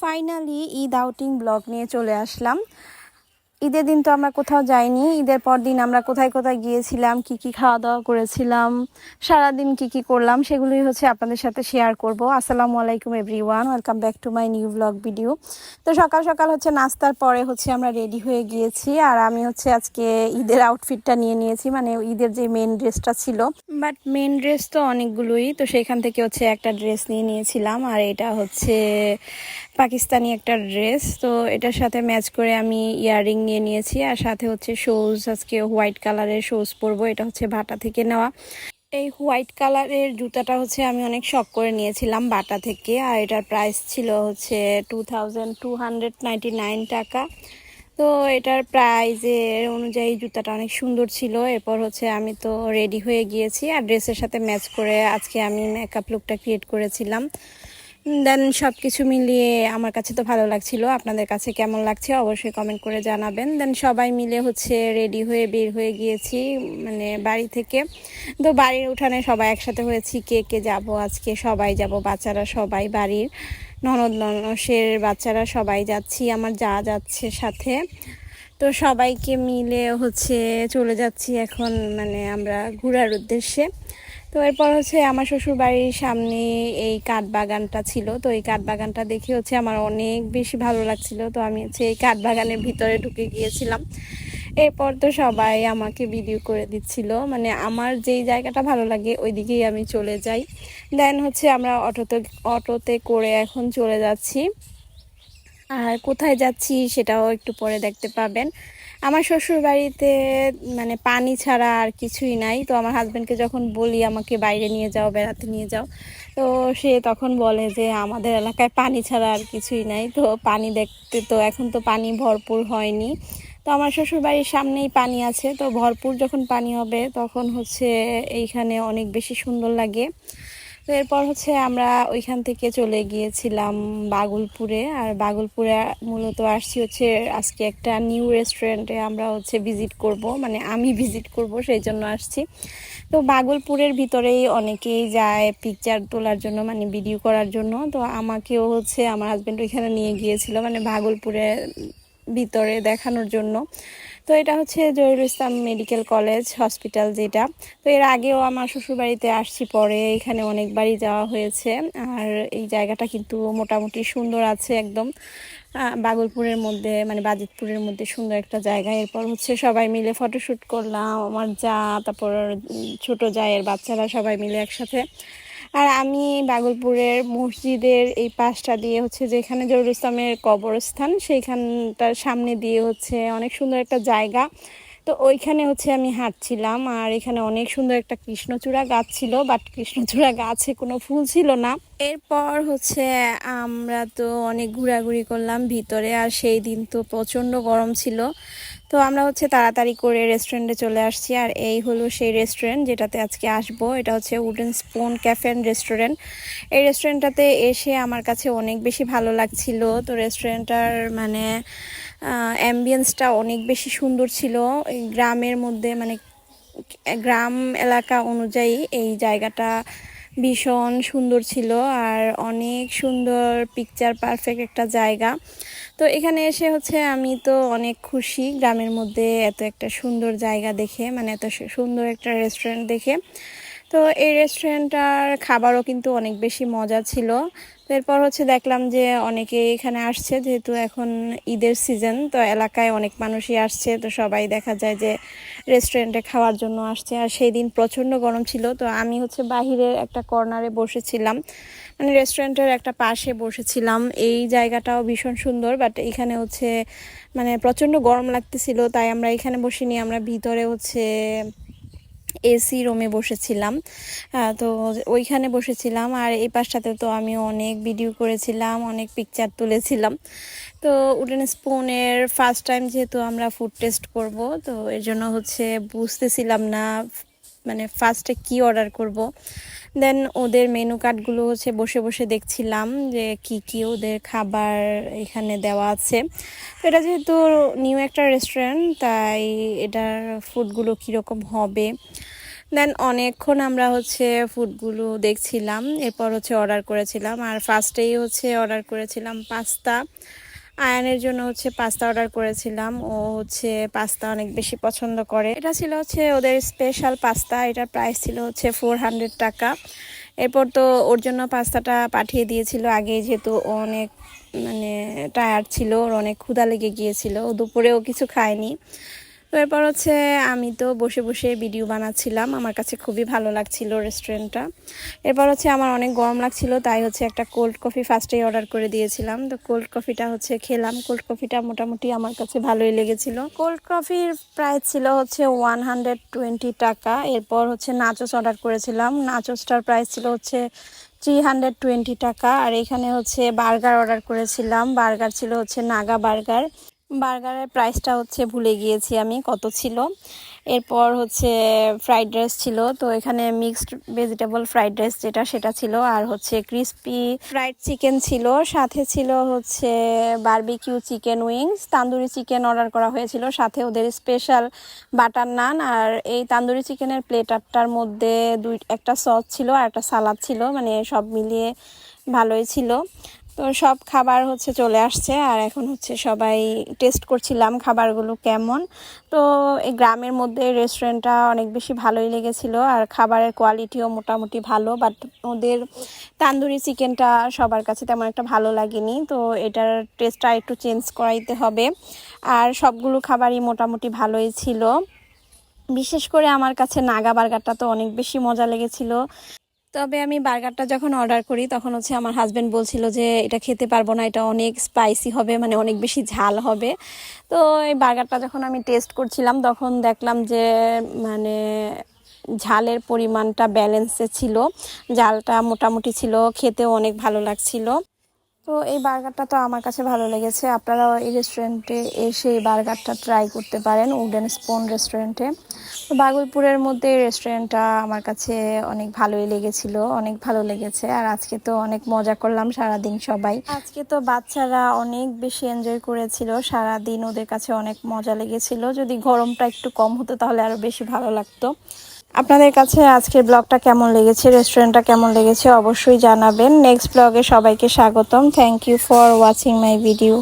Finally Eid outing blog নিয়ে চলে আসলাম। ঈদের দিন তো আমরা কোথাও যাইনি। ঈদের পর দিন আমরা কোথায় কোথায় গিয়েছিলাম, কি কি খাওয়া দাওয়া করেছিলাম, সারাদিন কি কি করলাম, সেগুলোই হচ্ছে আপনাদের সাথে শেয়ার করব। আসসালামু আলাইকুম everyone welcome back to my new vlog video তো সকাল সকাল হচ্ছে নাস্তার পরে হচ্ছে আমরা রেডি হয়ে গিয়েছি, আর আমি হচ্ছে আজকে ঈদের আউটফিটটা নিয়ে নিয়েছি মানে ঈদের যে মেন ড্রেসটা ছিল। বাট মেন ড্রেস তো অনেকগুলোই, তো সেখান থেকে হচ্ছে একটা ড্রেস নিয়ে নিয়েছিলাম, আর এটা হচ্ছে পাকিস্তানি একটা ড্রেস তো এটার সাথে ম্যাচ করে আমি ইয়াররিং নিয়ে নিয়েছি আর সাথে হচ্ছে শোজ আজকে হোয়াইট কালারের শোজ পরবো, এটা হচ্ছে বাটা থেকে নেওয়া। এই হোয়াইট কালারের জুতাটা হচ্ছে আমি অনেক শখ করে নিয়েছিলাম বাটা থেকে, আর এটার প্রাইস ছিল হচ্ছে টু টাকা। তো এটার প্রাইজের অনুযায়ী জুতাটা অনেক সুন্দর ছিল, এরপর হচ্ছে আমি তো রেডি হয়ে গিয়েছি, আর ড্রেসের সাথে ম্যাচ করে আজকে আমি মেকআপ লুকটা ক্রিয়েট করেছিলাম। দেন সব কিছু মিলিয়ে আমার কাছে তো ভালো লাগছিল। আপনাদের কাছে কেমন লাগছে অবশ্যই কমেন্ট করে জানাবেন। দেন সবাই মিলে হচ্ছে রেডি হয়ে বের হয়ে গিয়েছি মানে বাড়ি থেকে। তো বাড়ির উঠানে সবাই একসাথে হয়েছি, কে কে যাব আজকে? সবাই যাব, বাচ্চারা সবাই বাড়ির। ননদ ননসের বাচ্চারা সবাই যাচ্ছি, আমার যা যাচ্ছে সাথে। তো সবাইকে মিলে হচ্ছে চলে যাচ্ছি এখন মানে আমরা ঘোরার উদ্দেশ্যে। তো এরপর হচ্ছে আমার শ্বশুর বাড়ির সামনে এই কাঠ বাগানটা ছিল। তো এই কাঠ বাগানটা দেখে হচ্ছে আমার অনেক বেশি ভালো লাগছিল। তো আমি হচ্ছে এই কাঠ বাগানের ভিতরে ঢুকে গিয়েছিলাম। এরপর তো সবাই আমাকে ভিডিও করে দিচ্ছিল। মানে আমার যেই জায়গাটা ভালো লাগে ওই দিকেই আমি চলে যাই। দেন হচ্ছে আমরা অটোতে অটোতে করে এখন চলে যাচ্ছি। আর কোথায় যাচ্ছি সেটাও একটু পরে দেখতে পাবেন। আমার শ্বশুর বাড়িতে মানে পানি ছাড়া আর কিছুই নাই। তো আমার হাজব্যান্ডকে যখন বলি, আমাকে বাইরে নিয়ে যাও, বেড়াতে নিয়ে যাও, তো সে তখন বলে যে, আমাদের এলাকায় পানি ছাড়া আর কিছুই নাই। তো পানি দেখতে তো, এখন তো পানি ভরপুর হয়নি। তো আমার শ্বশুর বাড়ির সামনেই পানি আছে। তো ভরপুর যখন পানি হবে, তখন হচ্ছে এইখানে অনেক বেশি সুন্দর লাগে। তো এরপর হচ্ছে আমরা ওইখান থেকে চলে গিয়েছিলাম বাগুলপুরে। আর বাগুলপুরে মূলত আসছি হচ্ছে আজকে একটা নিউ রেস্টুরেন্টে আমরা হচ্ছে ভিজিট করব। মানে আমি ভিজিট করব, সেই জন্য আসছি। তো বাগলপুরের ভিতরেই অনেকেই যায় পিকচার তোলার জন্য মানে ভিডিও করার জন্য। তো আমাকেও হচ্ছে, আমার হাজব্যান্ড ওইখানে নিয়ে গিয়েছিল। মানে ভাগলপুরে ভিতরে দেখানোর জন্য। তো এটা হচ্ছে Zahirul Islam medical college hospital যেটা। তো এর আগেও আমার শ্বশুরবাড়িতে আসছি, পরে এখানে অনেকবারই যাওয়া হয়েছে। আর এই জায়গাটা কিন্তু মোটামুটি সুন্দর আছে একদম। বাগলপুরের মধ্যে মানে বাজিতপুরের মধ্যে সুন্দর একটা জায়গা। এরপর হচ্ছে সবাই মিলে ফটোশ্যুট করলাম, আমার যা, তারপর ছোট জায়ের বাচ্চারা সবাই মিলে একসাথে আর আমি বাগলপুরের মসজিদের এই পাশটা দিয়ে হচ্ছে যেখানে জহুর ইসলামের কবরস্থান, সেইখানটার সামনে দিয়ে হচ্ছে অনেক সুন্দর একটা জায়গা। তো ওইখানে হচ্ছে আমি হাঁটছিলাম আর এখানে অনেক সুন্দর একটা কৃষ্ণচূড়া গাছ ছিল বাট কৃষ্ণচূড়া গাছে কোনো ফুল ছিল না। এরপর হচ্ছে আমরা তো অনেক ঘোরাঘুরি করলাম ভিতরে আর সেই দিন তো প্রচণ্ড গরম ছিল। তো আমরা হচ্ছে তাড়াতাড়ি করে রেস্টুরেন্টে চলে আসছি আর এই হলো সেই রেস্টুরেন্ট যেটাতে আজকে আসব। এটা হচ্ছে wooden spoon cafe and restaurant এই রেস্টুরেন্টটাতে এসে আমার কাছে অনেক বেশি ভালো লাগছিল। তো রেস্টুরেন্টটার মানে অ্যাম্বিয়েন্সটা অনেক বেশি সুন্দর ছিল। এই গ্রামের মধ্যে মানে গ্রাম এলাকা অনুযায়ী এই জায়গাটা ভীষণ সুন্দর ছিল আর অনেক সুন্দর পিকচার পারফেক্ট একটা জায়গা। তো এখানে এসে হচ্ছে আমি তো অনেক খুশি গ্রামের মধ্যে এত একটা সুন্দর জায়গা দেখে মানে এত সুন্দর একটা রেস্টুরেন্ট দেখে। তো এই রেস্টুরেন্টটার খাবারও কিন্তু অনেক বেশি মজা ছিল। এরপর হচ্ছে দেখলাম যে অনেকে এখানে আসছে, যেহেতু এখন ঈদের সিজন তো এলাকায় অনেক মানুষই আসছে, তো সবাই দেখা যায় যে রেস্টুরেন্টে খাওয়ার জন্য আসছে। আর সেই দিন প্রচণ্ড গরম ছিল, তো আমি হচ্ছে বাহিরের একটা কর্নারে বসেছিলাম। মানে রেস্টুরেন্টের একটা পাশে বসেছিলাম। এই জায়গাটাও ভীষণ সুন্দর বাট এখানে হচ্ছে মানে প্রচণ্ড গরম লাগতেছিল, তাই আমরা এখানে বসিনি, আমরা ভিতরে হচ্ছে এসি রুমে বসেছিলাম। তো ওইখানে বসেছিলাম আর এই পাশটাতে তো আমি অনেক ভিডিও করেছিলাম, অনেক পিকচার তুলেছিলাম। তো উডেন স্পুনের ফার্স্ট টাইম যেহেতু আমরা ফুড টেস্ট করব, তো এর জন্য হচ্ছে বুঝতেছিলাম না মানে ফার্স্টে কি অর্ডার করব। দেন ওদের মেনু কার্ডগুলো হচ্ছে বসে বসে দেখছিলাম যে কি কি ওদের খাবার এখানে দেওয়া আছে। এটা যেহেতু নিউ একটা রেস্টুরেন্ট তাই এটার ফুডগুলো কীরকম হবে? দেন অনেকক্ষণ আমরা হচ্ছে ফুডগুলো দেখছিলাম, এরপর হচ্ছে অর্ডার করেছিলাম। আর ফার্স্টেই হচ্ছে অর্ডার করেছিলাম পাস্তা আয়ানের জন্য হচ্ছে পাস্তা অর্ডার করেছিলাম। ও হচ্ছে পাস্তা অনেক বেশি পছন্দ করে। এটা ছিল হচ্ছে ওদের স্পেশাল পাস্তা। এটার প্রাইস ছিল হচ্ছে ফোর হান্ড্রেড টাকা। এরপর তো ওর জন্য পাস্তাটা পাঠিয়ে দিয়েছিল। আগে যেহেতু অনেক মানে টায়ার্ড ছিল, ওর অনেক ক্ষুধা লেগে গিয়েছিল। ও দুপুরেও কিছু খায়নি। তো এরপর হচ্ছে আমি তো বসে বসে ভিডিও বানাচ্ছিলাম। আমার কাছে খুবই ভালো লাগছিল রেস্টুরেন্টটা এরপর হচ্ছে আমার অনেক গরম লাগছিল, তাই হচ্ছে একটা কোল্ড কফি ফার্স্টেই অর্ডার করে দিয়েছিলাম। তো কোল্ড কফিটা হচ্ছে খেলাম। কোল্ড কফিটা মোটামুটি আমার কাছে ভালোই লেগেছিল। কোল্ড কফির প্রাইস ছিল হচ্ছে ওয়ান হান্ড্রেড টোয়েন্টি টাকা। এরপর হচ্ছে নাচোস অর্ডার করেছিলাম। নাচোসটার প্রাইস ছিল হচ্ছে থ্রি হান্ড্রেড টোয়েন্টি টাকা। আর এখানে হচ্ছে বার্গার অর্ডার করেছিলাম। বার্গার ছিল হচ্ছে নাগা বার্গার বার্গারের প্রাইসটা হচ্ছে ভুলে গিয়েছি আমি, কত ছিল। এরপর হচ্ছে ফ্রাইড রাইস ছিল, তো এখানে মিক্সড ভেজিটেবল ফ্রাইড রাইস যেটা সেটা ছিল, আর হচ্ছে ক্রিস্পি ফ্রাইড চিকেন ছিল, সাথে ছিল হচ্ছে barbecue chicken wings, tandoori chicken order করা হয়েছিল, সাথে ওদের স্পেশাল বাটার নান, আর এই তান্দুরি চিকেনের প্লেটারটার মধ্যে দুই, একটা সস ছিল আর একটা সালাদ ছিল মানে সব মিলিয়ে ভালোই ছিল। তো সব খাবার হচ্ছে চলে আসছে আর এখন হচ্ছে সবাই টেস্ট করছিলাম খাবারগুলো কেমন। তো এই গ্রামের মধ্যে রেস্টুরেন্টটা অনেক বেশি ভালোই লেগেছিল আর খাবারের কোয়ালিটিও মোটামুটি ভালো বাট ওদের তান্দুরি চিকেনটা সবার কাছে তেমন একটা ভালো লাগেনি। তো এটার টেস্টটা একটু চেঞ্জ করাইতে হবে। আর সবগুলো খাবারই মোটামুটি ভালোই ছিল। বিশেষ করে আমার কাছে নাগা বার্গারটা তো অনেক বেশি মজা লেগেছিল। তবে আমি বার্গারটা যখন অর্ডার করি, তখন হচ্ছে আমার হাজব্যান্ড বলছিল যে এটা খেতে পারব না, এটা অনেক স্পাইসি হবে মানে অনেক বেশি ঝাল হবে। তো এই বার্গারটা যখন আমি টেস্ট করছিলাম, তখন দেখলাম যে মানে ঝালের পরিমাণটা ব্যালেন্সে ছিল, ঝালটা মোটামুটি ছিল, খেতেও অনেক ভালো লাগছিল। তো এই বার্গারটা তো আমার কাছে ভালো লেগেছে। আপনারাও এই রেস্টুরেন্টে এসে এই বার্গারটা ট্রাই করতে পারেন উডেন স্পোন রেস্টুরেন্টে তো বাগুলপুরের মধ্যে এই রেস্টুরেন্টটা আমার কাছে অনেক ভালোই লেগেছিল, অনেক ভালো লেগেছে। আর আজকে তো অনেক মজা করলাম সারাদিন সবাই। আজকে তো বাচ্চারা অনেক বেশি এনজয় করেছিল, সারাদিন ওদের কাছে অনেক মজা লেগেছিল। যদি গরমটা একটু কম হতো তাহলে আরও বেশি ভালো লাগতো। আপনাদের কাছে আজকের ব্লগটা কেমন লেগেছে রেস্টুরেন্টটা কেমন লেগেছে অবশ্যই জানাবেন। নেক্সট ব্লগে সবাইকে স্বাগতম। Thank you for watching my video